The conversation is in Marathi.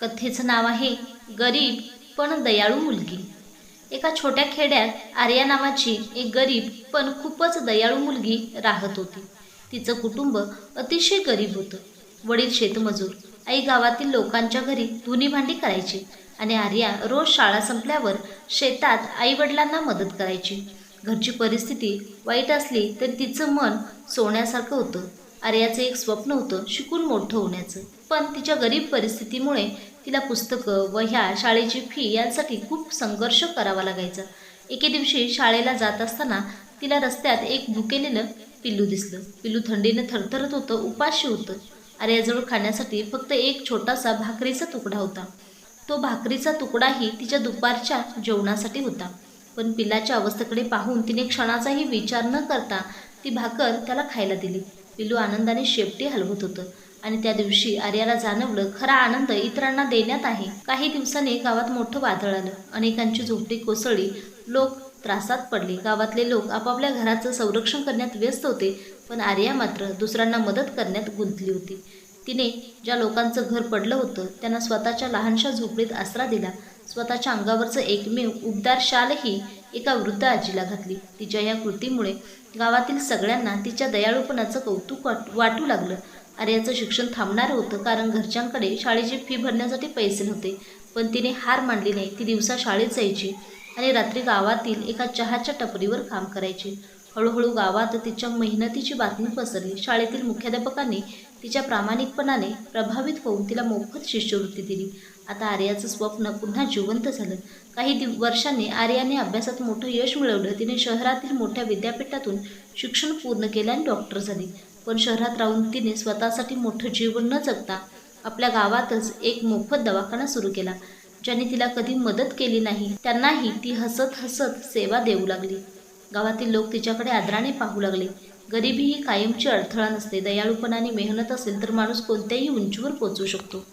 कथेचं नाव आहे गरीब पण दयाळू मुलगी. एका छोट्या खेड्यात आर्या नावाची एक गरीब पण खूपच दयाळू मुलगी राहत होती. तिचं कुटुंब अतिशय गरीब होतं. वडील शेतमजूर आई गावातील लोकांच्या घरी धुनी भांडी करायची आणि आर्या रोज शाळा संपल्यावर शेतात आईवडिलांना मदत करायची. घरची परिस्थिती वाईट असली तरी तिचं मन सोन्यासारखं होतं. आर्याचं एक स्वप्न होतं शिकून मोठं होण्याचं. पण तिच्या गरीब परिस्थितीमुळे तिला पुस्तकं वह्या शाळेची फी यांसाठी खूप संघर्ष करावा लागायचा. एके दिवशी शाळेला जात असताना तिला रस्त्यात एक भुकेलेलं पिल्लू दिसलं. पिल्लू थंडीनं थरथरत होतं उपाशी होतं. आर्याजवळ खाण्यासाठी फक्त एक छोटासा भाकरीचा तुकडा होता. तो भाकरीचा तुकडाही तिच्या दुपारच्या जेवणासाठी होता. पण पिल्लाच्या अवस्थेकडे पाहून तिने क्षणाचाही विचार न करता ती भाकर त्याला खायला दिली. पिल्लू आनंदाने शेपटी हलवत होतं. आणि त्या दिवशी आर्याला जाणवलं खरा आनंद इतरांना देण्यात आहे. काही दिवसांनी गावात मोठं वादळ आलं. अनेकांची झोपडी कोसळली. लोक त्रासात पडले. गावातले लोक आपापल्या घराचं संरक्षण करण्यात व्यस्त होते पण आर्या मात्र दुसऱ्यांना मदत करण्यात गुंतली होती. तिने ज्या लोकांचं घर पडलं होतं त्यांना स्वतःच्या लहानशा झोपडीत आसरा दिला. स्वतःच्या अंगावरचं एकमेव उबदार शालही एका वृद्ध आजीला घातली. तिच्या या कृतीमुळे गावातील सगळ्यांना तिच्या दयाळूपणाचं कौतुक वाट वाटू लागलं. आर्याचं शिक्षण थांबणार होतं कारण घरच्यांकडे शाळेची फी भरण्यासाठी पैसे नव्हते. पण तिने हार मांडली नाही. ती दिवसा शाळेत जायची आणि रात्री गावातील एका चहाच्या टपरीवर काम करायची. हळूहळू गावात तिच्या मेहनतीची बातमी पसरली. शाळेतील मुख्याध्यापकांनी तिच्या प्रामाणिकपणाने प्रभावित होऊन तिला मोफत शिष्यवृत्ती दिली. आता आर्याचं स्वप्न पुन्हा जिवंत झालं. काही दिव वर्षांनी आर्याने अभ्यासात मोठं यश मिळवलं. तिने शहरातील मोठ्या विद्यापीठातून शिक्षण पूर्ण केलं आणि डॉक्टर झाली. पण शहरात राहून तिने स्वतःसाठी मोठं जीवन न जगता आपल्या गावातच एक मोफत दवाखाना सुरू केला. ज्यांनी तिला कधी मदत केली नाही त्यांनाही ती हसत हसत सेवा देऊ लागली. गावातील लोक तिच्याकडे आदराने पाहू लागले. गरिबी ही कायमची अडथळा नसते. दयाळूपणाने मेहनत असेल तर माणूस कोणत्याही उंचीवर पोचू शकतो.